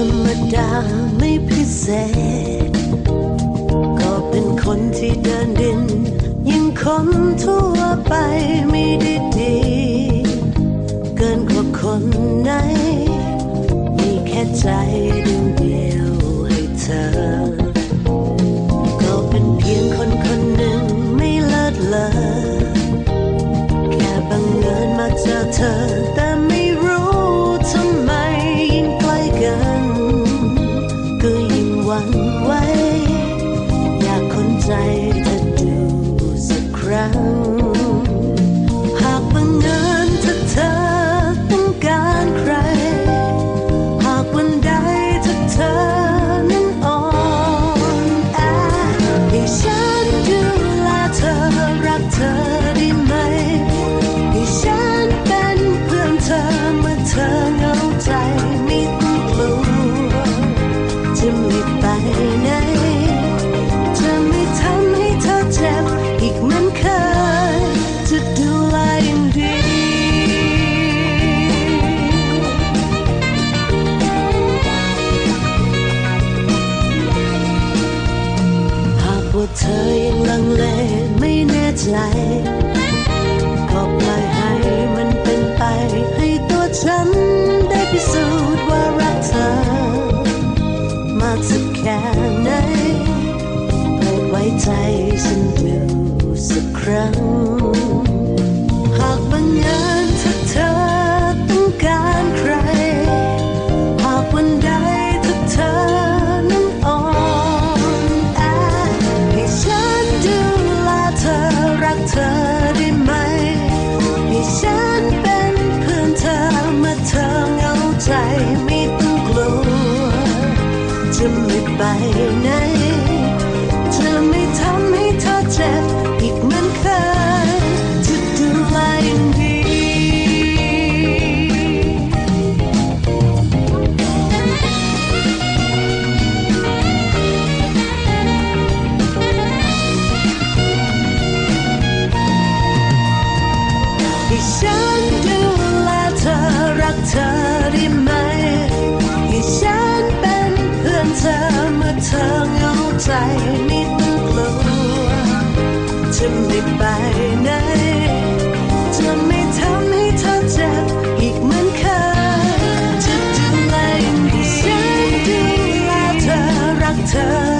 ธรรมดาไม่พิเศษ ก็เป็นคนที่เดินดิน ยังคนทั่วไปไม่ได้ดี เกินกว่าคนไหน มีแค่ใจ เธอดูสักครั้ง หากบังเอิญถ้าเธอต้องการใคร หากวันใดถ้าเธอนั้นอ่อนแอให้ฉันดูแลเธอรักเธอ เธอยังลังเลไม่แน่ใจก็ปล่อยให้มันเป็นไปให้ตัวฉันได้พิสูจน์ว่ารักเธอ มากสักแค่ไหนเปิดไว้ใจฉันดูสักครั้ง ไม่ต้องกลัวจะไม่ไปไหนจะไม่ทำให้เธอเจ็บอีกเหมือนเคยจะดูแลอย่างดี ให้ฉันดูแลเธอรักเธอได้ไหม เธอรู้ใจนิดต้งกลัวจะไม่ไปไหนจะไม่ทำให้เธอเจ็บอีกเหมือนเคยจะดูลอย่างฉันดูแลเธอรักเธอ